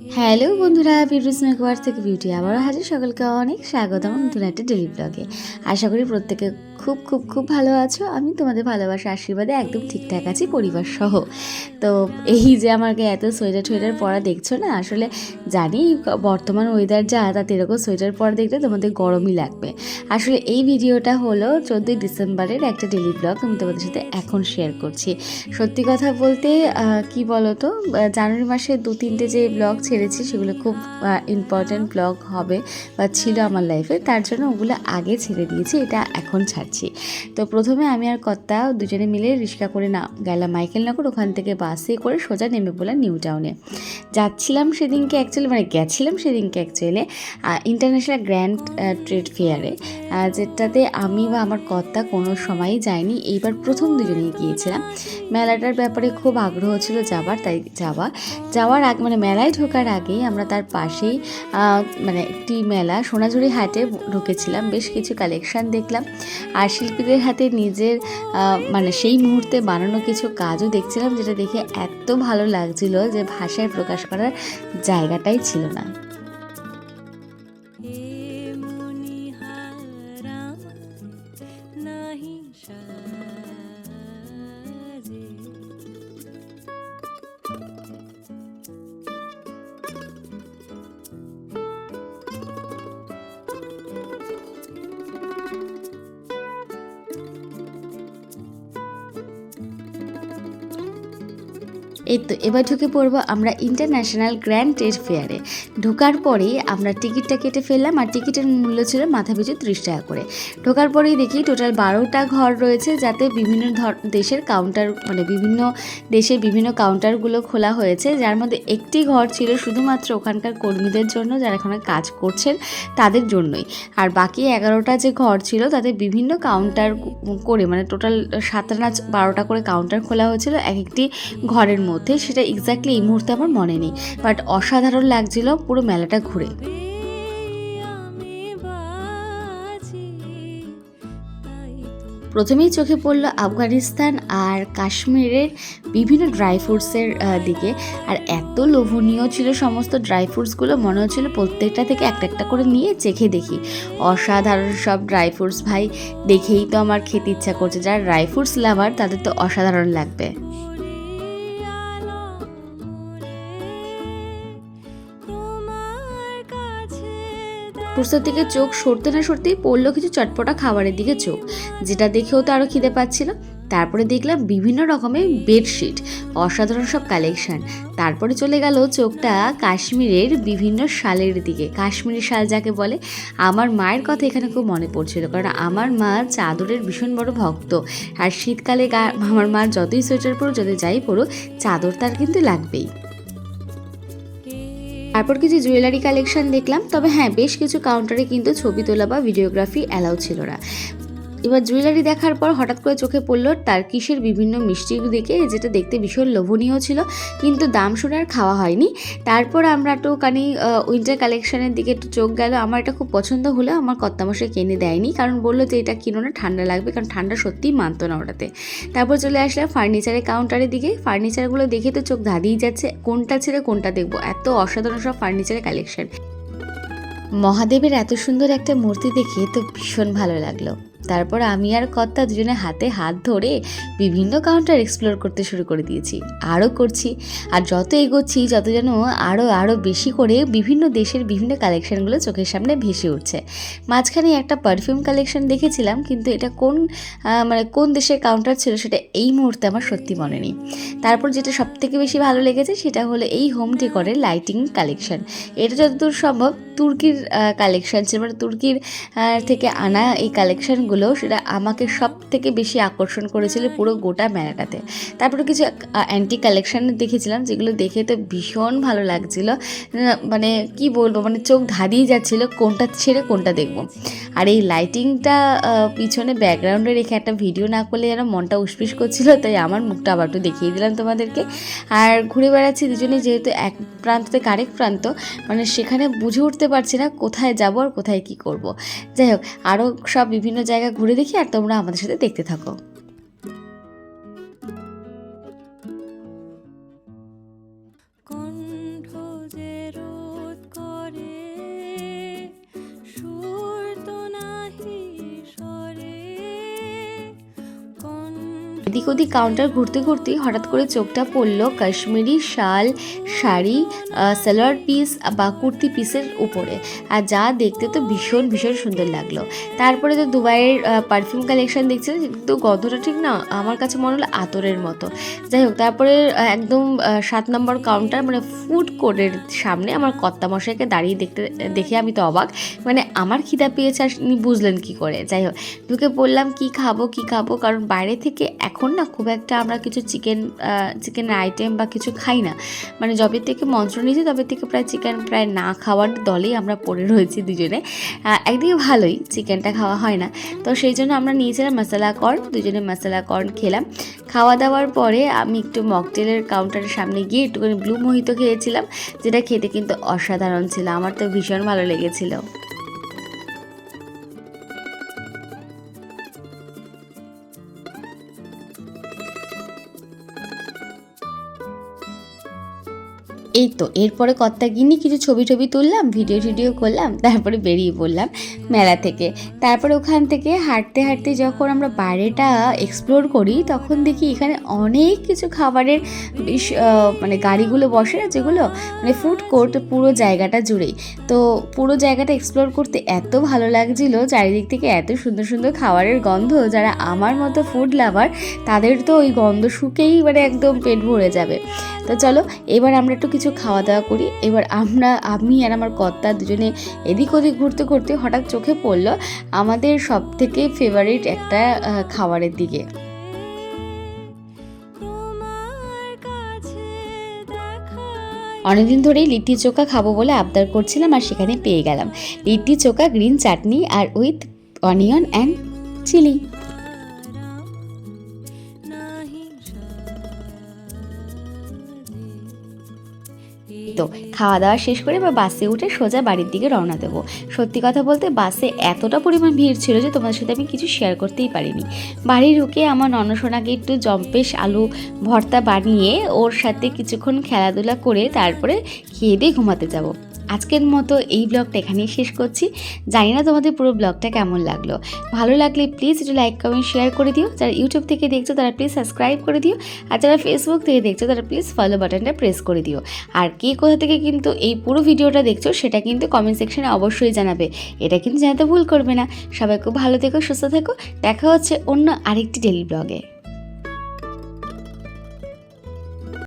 Hello বন্ধুরা, beauties মেকওয়ার থেকে beauty আবারও হাজির। সকলকে অনেক স্বাগতম নতুন একটা ডেলি ব্লগে আশা করি প্রত্যেকে খুব খুব খুব ভালো আছো। আমি তোমাদের ভালোবাসা, আশীর্বাদে একদম ঠিকঠাক আছি, পরিবার সহ। তো এই যে আমাকে এত সোয়েটার টোয়েটার পরা দেখছ না, আসলে জানি বর্তমান ওয়েদার যা, তাতে এরকম সোয়েটার পরা দেখলে তোমাদের গরমই লাগবে। আসলে এই ভিডিওটা হলো চোদ্দোই ডিসেম্বরের একটা ডেলি ব্লগ আমি তোমাদের সাথে এখন শেয়ার করছি। সত্যি কথা বলতে কি বলতো জানুয়ারি মাসে দু তিনটে যে ব্লগ ছেড়েছি, সেগুলো খুব ইম্পর্ট্যান্ট ব্লগ হবে বা ছিল আমার লাইফে তার জন্য ওগুলো আগে ছেড়ে দিয়েছি, এটা এখন ছাড়ছি। তো প্রথমে আমি আর কর্তা দুজনে মিলে রিক্সা করে না, গেলাম মাইকেলনগর, ওখান থেকে বাসে করে সোজা নেমে পড়লাম নিউ টাউনে যাচ্ছিলাম সেদিনকে অ্যাকচুয়ালি মানে গেছিলাম সেদিনকে অ্যাকচুয়ালি ইন্টারন্যাশনাল গ্র্যান্ড ট্রেড ফেয়ারে যেটাতে আমি বা আমার কর্তা কোনো সময়ই যায়নি এইবার প্রথম দুজনেই গিয়েছিলাম। মেলাটার ব্যাপারে খুব আগ্রহ ছিল যাবার, তাই যাওয়া। যাওয়ার আগে মানে মেলায় ঢোকার আগেই আমরা তার পাশেই মানে একটি মেলা সোনাঝুরি হাটে ঢুকেছিলাম। বেশ কিছু কালেকশান দেখলাম। আর শিল্পীদের হাতে নিজের মানে সেই মুহূর্তে বানানো কিছু কাজও দেখছিলাম, যেটা দেখে এত ভালো লাগছিল যে ভাষায় প্রকাশ করার জায়গাটাই ছিল না। এই তো এবার ঢুকে পড়ব আমরা ইন্টারন্যাশনাল গ্র্যান্ড ট্রেড ফেয়ারে ঢোকার পরেই আমরা টিকিটটা কেটে ফেললাম আর টিকিটের মূল্য ছিল মাথা পিছু ত্রিশ টাকা করে। ঢোকার পরেই দেখি টোটাল বারোটা ঘর রয়েছে যাতে বিভিন্ন ধর দেশের কাউন্টার মানে বিভিন্ন দেশের বিভিন্ন কাউন্টারগুলো খোলা হয়েছে। যার মধ্যে একটি ঘর ছিল শুধুমাত্র ওখানকার কর্মীদের জন্য, যারা এখানে কাজ করছেন তাদের জন্যই। আর বাকি এগারোটা যে ঘর ছিল তাতে বিভিন্ন কাউন্টার করে মানে টোটাল সাতটা না বারোটা করে কাউন্টার খোলা হয়েছিল। এক একটি ঘরের মধ্যে। সেটা এক্স্যাক্টলি এই মুহূর্তে আমার মনে নেই। বাট অসাধারণ লাগছিল পুরো মেলাটা ঘুরে। প্রথমেই চোখে পড়ল আফগানিস্তান আর কাশ্মীরের বিভিন্ন ড্রাই ফ্রুটসের দিকে। আর এত লোভনীয় ছিল সমস্ত ড্রাই ফ্রুটসগুলো মনে হচ্ছিল প্রত্যেকটা থেকে একটা একটা করে নিয়ে চেখে দেখি। অসাধারণ সব ড্রাই ফ্রুটস ভাই, দেখেই তো আমার খেতে ইচ্ছা করছে। যারা ড্রাই ফ্রুটস লাভার তাদের তো অসাধারণ লাগবে। ফ্রুটসের দিকে চোখ সরতে না সরতেই পড়ল কিছু চটপটা খাবারের দিকে চোখ। যেটা দেখেও তো আরও খিদে পাচ্ছিল। তারপরে দেখলাম বিভিন্ন রকমের বেডশিট, অসাধারণ সব কালেকশন। তারপরে চলে গেল চোখটা কাশ্মীরের বিভিন্ন শালের দিকে। কাশ্মীরি শাল যাকে বলে, আমার মায়ের কথা এখানে খুব মনে পড়ছিল, কারণ আমার মা চাদরের ভীষণ বড় ভক্ত। আর শীতকালে আমার মা যতই সোয়েটার পরো যতই যাই পরো চাদর তার কিন্তু লাগবেই। তারপর কিছু জুয়েলারি কালেকশন দেখলাম, তবে হ্যাঁ বেশ কিছু কাউন্টারে কিন্তু ছবি তোলা বা ভিডিওগ্রাফি অ্যালাউ ছিল না। এবার জুয়েলারি দেখার পর হঠাৎ করে চোখে পড়ল টার্কিশের বিভিন্ন মিষ্টি দেখে, যেটা দেখতে ভীষণ লোভনীয় ছিল, কিন্তু দাম শুনে আর খাওয়া হয়নি। তারপর আমরা একটুখানি উইন্টার কালেকশনের দিকে একটু চোখ গেল। আমার এটা খুব পছন্দ হলেও আমার কর্তামশাই কিনে দেয়নি, কারণ বলল যে এটা কিনো না, ঠান্ডা লাগবে, কারণ ঠান্ডা সত্যিই মানতো না ওটাতে। তারপর চলে আসলাম ফার্নিচারের কাউন্টারের দিকে। ফার্নিচারগুলো দেখে তো চোখ ধাঁধিয়ে যাচ্ছে, কোনটা ছেড়ে কোনটা দেখব? এত অসাধারণ সব ফার্নিচারের কালেকশন মহাদেবের এত সুন্দর একটা মূর্তি দেখে তো ভীষণ ভালো লাগল। তারপর আমি আর কর্তা দুজনে হাতে হাত ধরে বিভিন্ন কাউন্টার এক্সপ্লোর করতে শুরু করে দিয়েছি। আরও করছি। আর যত এগোচ্ছি, যত যেন আরও আরও বেশি করে বিভিন্ন দেশের বিভিন্ন কালেকশানগুলো চোখের সামনে ভেসে উঠছে। মাঝখানে একটা পারফিউম কালেকশন দেখেছিলাম, কিন্তু এটা কোন মানে কোন দেশের কাউন্টার ছিল সেটা এই মুহূর্তে আমার সত্যি মনে নেই। তারপর যেটা সব থেকে বেশি ভালো লেগেছে সেটা হলো এই হোম ডেকরের লাইটিং কালেকশন এটা যতদূর সম্ভব তুর্কির কালেকশন ছিল। মানে তুর্কির থেকে আনা এই কালেকশনগুলো সেটা আমাকে সব থেকে বেশি আকর্ষণ করেছিল পুরো গোটা মেলাটাতে। তারপরে কিছু অ্যান্টি কালেকশান দেখেছিলাম, যেগুলো দেখে তো ভীষণ ভালো লাগছিল। মানে কি বলব মানে চোখ ধাঁধিয়ে যাচ্ছিল কোনটা ছেড়ে কোনটা দেখব। আর এই লাইটিংটা পিছনে ব্যাকগ্রাউন্ডে রেখে একটা ভিডিও না করলে যেন মনটা উসপিস করছিল, তাই আমার মুখটা আবার একটু দেখিয়ে দিলাম তোমাদেরকে আর ঘুরে বেড়াচ্ছি দুজনে, যেহেতু এক প্রান্ত থেকে আরেক প্রান্ত মানে সেখানে বুঝে উঠতে পারছি না কোথায় যাব আর কোথায় কি করব। যাই হোক আরও সব বিভিন্ন জায়গা ঘুরে দেখি আর তোমরা আমাদের সাথে দেখতে থাকো কণ্ঠ এদিক ওদিক কাউন্টার ঘুরতে ঘুরতে হঠাৎ করে চোখটা পড়ল কাশ্মীরি শাল, শাড়ি সালোয়ার পিস বা কুর্তি পিসের উপরে। আর যা দেখতে তো ভীষণ ভীষণ সুন্দর লাগল। তারপরে তো দুবাইয়ের পারফিউম কালেকশন দেখছিলাম, কিন্তু গন্ধটা ঠিক না, আমার কাছে মনে হলো আতরের মতো। যাই হোক, তারপরে একদম সাত নম্বর কাউন্টার মানে ফুড কোর্টের সামনে আমার কর্তা মশাইকে দাঁড়িয়ে দেখতে, দেখে আমি তো অবাক। মানে আমার খিদা পেয়েছে, আর বুঝলেন কি করে? যাই হোক, ঢুকে বললাম, কি খাব কি খাব? কারণ বাইরে থেকে এখন না খুব একটা আমরা কিছু চিকেন চিকেনের আইটেম বা কিছু খাই না। মানে যবে থেকে মন্ত্র নিয়েছি তবে থেকে প্রায় চিকেন প্রায় না খাওয়ার দলেই আমরা পড়ে রয়েছি দুজনে। একদিকে ভালোই চিকেনটা খাওয়া হয় না। তো সেই জন্য আমরা নিয়েছিলাম মশলা কর্ন দুজনে মশলা কর্ন খেলাম। খাওয়া দাওয়ার পরে আমি একটু মকটেলের কাউন্টারের সামনে গিয়ে একটুখানি ব্লু মোহিত খেয়েছিলাম, যেটা খেতে কিন্তু অসাধারণ ছিল। আমার তো ভীষণ ভালো লেগেছিল। এই তো, এরপরে কর্তা গিনি কিছু ছবি টবি তুললাম, ভিডিও টিডিও করলাম, তারপরে বেরিয়ে পড়লাম মেলা থেকে। তারপরে ওখান থেকে হাঁটতে হাঁটতে যখন আমরা বাইরেটা এক্সপ্লোর করি, তখন দেখি এখানে অনেক কিছু খাবারের মানে গাড়িগুলো বসে না, যেগুলো মানে ফুড কোর্ট পুরো জায়গাটা জুড়েই। তো পুরো জায়গাটা এক্সপ্লোর করতে এত ভালো লাগছিল, চারিদিক থেকে এত সুন্দর সুন্দর খাবারের গন্ধ, যারা আমার মতো ফুড লাভার তাদের তো ওই গন্ধ শুকেই মানে একদম পেট ভরে যাবে। তো চলো, এবার আমরা একটু কিছু খাওয়া দাওয়া করি। এবার আমরা, আমি আর আমার কর্তা দুজনে এদিক ওদিক ঘুরতে ঘুরতে হঠাৎ চোখে পড়ল আমাদের সব থেকে ফেভারিট একটা খাবারের দিকে। অনেকদিন ধরেই লিট্টি চোখা খাব বলে আবদার করছিলাম আর সেখানে পেয়ে গেলাম। লিট্টি চোখা, গ্রিন চাটনি আর উইথ অনিয়ন অ্যান্ড চিলি তো খাওয়া দাওয়া শেষ করে বা বাসে উঠে সোজা বাড়ির দিকে রওনা দেবো। সত্যি কথা বলতে বাসে এতটা পরিমাণ ভিড় ছিল যে তোমাদের সাথে আমি কিছু শেয়ার করতেই পারিনি। বাড়ি ঢুকে আমার ননসোনাকে একটু জম্পেশ আলু ভর্তা বানিয়ে ওর সাথে কিছুক্ষণ খেলাধুলা করে তারপরে খেয়ে দিয়ে ঘুমাতে যাব। আজকের মতো এই ব্লগটা এখানেই শেষ করছি। জানি না তোমাদের পুরো ব্লগটা কেমন লাগল। ভালো লাগলে প্লিজ একটু লাইক কমেন্ট শেয়ার করে দিও। যারা ইউটিউব থেকে দেখছ তারা প্লিজ সাবস্ক্রাইব করে দিও। আর যারা ফেসবুক থেকে দেখছ তারা প্লিজ ফলো বাটনটা প্রেস করে দিও। আর কে কোথা থেকে কিন্তু এই পুরো ভিডিওটা দেখছ সেটা কিন্তু কমেন্ট সেকশনে অবশ্যই জানাবে। এটা কিন্তু জানাতে ভুল করবে না। সবাই খুব ভালো থেকো, সুস্থ থেকো। দেখা হচ্ছে অন্য আরেকটি ডেলি ব্লগে